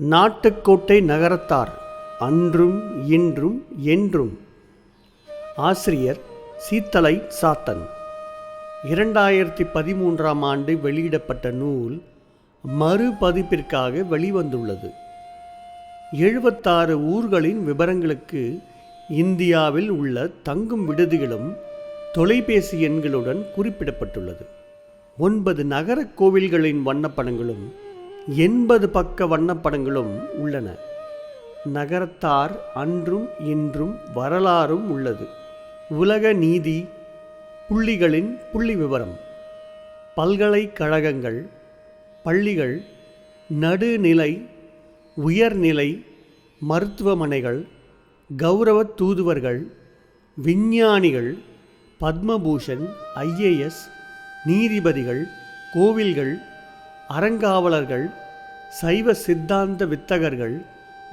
நாட்டுக்கோட்டை நகரத்தார் அன்றும் இன்றும் என்றும். ஆசிரியர் சீத்தலை சாத்தன். இரண்டாயிரத்தி பதிமூன்றாம் ஆண்டு வெளியிடப்பட்ட நூல் மறுபதிப்பிற்காக வெளிவந்துள்ளது. எழுபத்தாறு ஊர்களின் விவரங்களுக்கு இந்தியாவில் உள்ள தங்கும் விடுதிகளும் தொலைபேசி எண்களுடன் குறிப்பிடப்பட்டுள்ளது. ஒன்பது நகரக் கோவில்களின் வண்ணப்படங்களும் எண்பது பக்க வண்ணப்படங்களும் உள்ளன. நகரத்தார் அன்றும் இன்றும் வரலாறும் உள்ளது. உலக நீதி புள்ளிகளின் புள்ளி விவரம் பல்கலைக்கழகங்கள் பள்ளிகள் நடுநிலை உயர்நிலை மருத்துவமனைகள் கௌரவ தூதுவர்கள் விஞ்ஞானிகள் பத்மபூஷன் ஐஏஎஸ் நீதிபதிகள் கோவில்கள் அறங்காவலர்கள் சைவ சித்தாந்த வித்தகர்கள்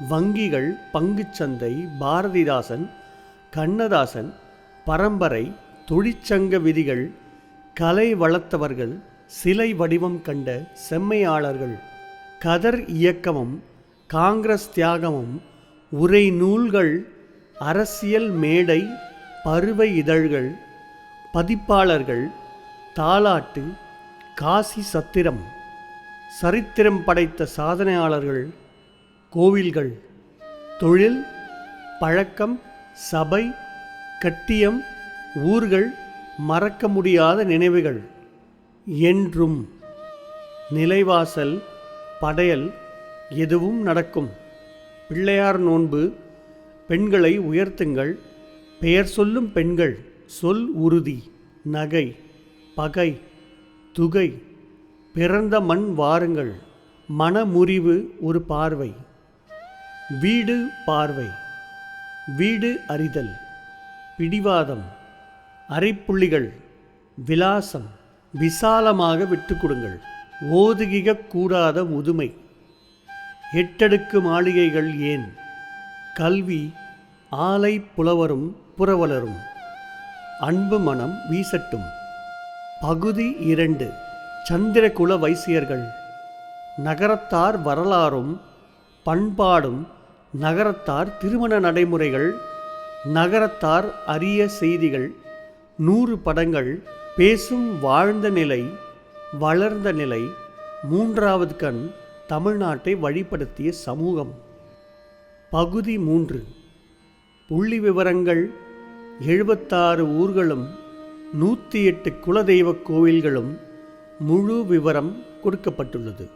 வங்கிகள் பங்குச்சந்தை பாரதிதாசன் கண்ணதாசன் பரம்பரை தொழிற்சங்க விதிகள் கலை வளர்த்தவர்கள் சிலை வடிவம் கண்ட செம்மையாளர்கள் கதர் இயக்கமும் காங்கிரஸ் தியாகமும் உரை நூல்கள் அரசியல் மேடை பருவ இதழ்கள் பதிப்பாளர்கள் தாலாட்டு காசி சத்திரம். சரித்திரம் படைத்த சாதனையாளர்கள் கோவில்கள் தொழில் பழக்கம் சபை கட்டியம் ஊர்கள் மறக்க முடியாத நினைவுகள். என்றும் நிலைவாசல் படையல் எதுவும் நடக்கும். பிள்ளையார் நோன்பு பெண்களை உயர்த்துங்கள் பெயர் சொல்லும் பெண்கள் சொல் உறுதி நகை பகை துகை பிறந்த மண் வாருங்கள். மனமுறிவு ஒரு பார்வை. வீடு பார்வை. வீடு அறிதல். பிடிவாதம். அரைப்புள்ளிகள். விலாசம். விசாலமாக விட்டு கொடுங்கள். ஓதுகிக கூடாத முதுமை. எட்டடுக்கு மாளிகைகள் ஏன்? கல்வி. ஆலை புலவரும் புரவலரும். அன்பு மனம் வீசட்டும். பகுதி இரண்டு. சந்திரகுல வைசியர்கள். நகரத்தார் வரலாறும் பண்பாடும் நகரத்தார் திருமண நடைமுறைகள் நகரத்தார் அரிய செய்திகள் நூறு படங்கள் பேசும் வாழ்ந்த நிலை வளர்ந்த நிலை மூன்றாவது கண் தமிழ்நாட்டை வழிப்படுத்திய சமூகம். பகுதி மூன்று. புள்ளி விவரங்கள் எழுபத்தாறு ஊர்களும் நூற்றி எட்டு குலதெய்வ கோவில்களும் முழு விவரம் கொடுக்கப்பட்டுள்ளது.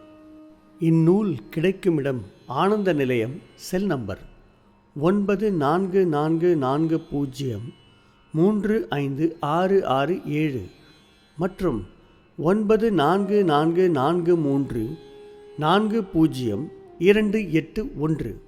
இந்நூல் கிடைக்கும் இடம் ஆனந்த நிலையம் செல் நம்பர் ஒன்பது நான்கு நான்கு நான்கு பூஜ்ஜியம் மூன்று ஐந்து ஆறு ஆறு ஏழு மற்றும் ஒன்பது நான்கு நான்கு நான்கு மூன்று நான்கு பூஜ்ஜியம் இரண்டு எட்டு ஒன்று.